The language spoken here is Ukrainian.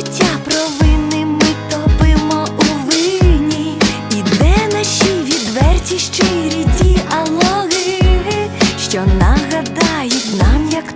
Життя провини ми топимо у вині, і де наші відверті щирі діалоги, що нагадають нам, як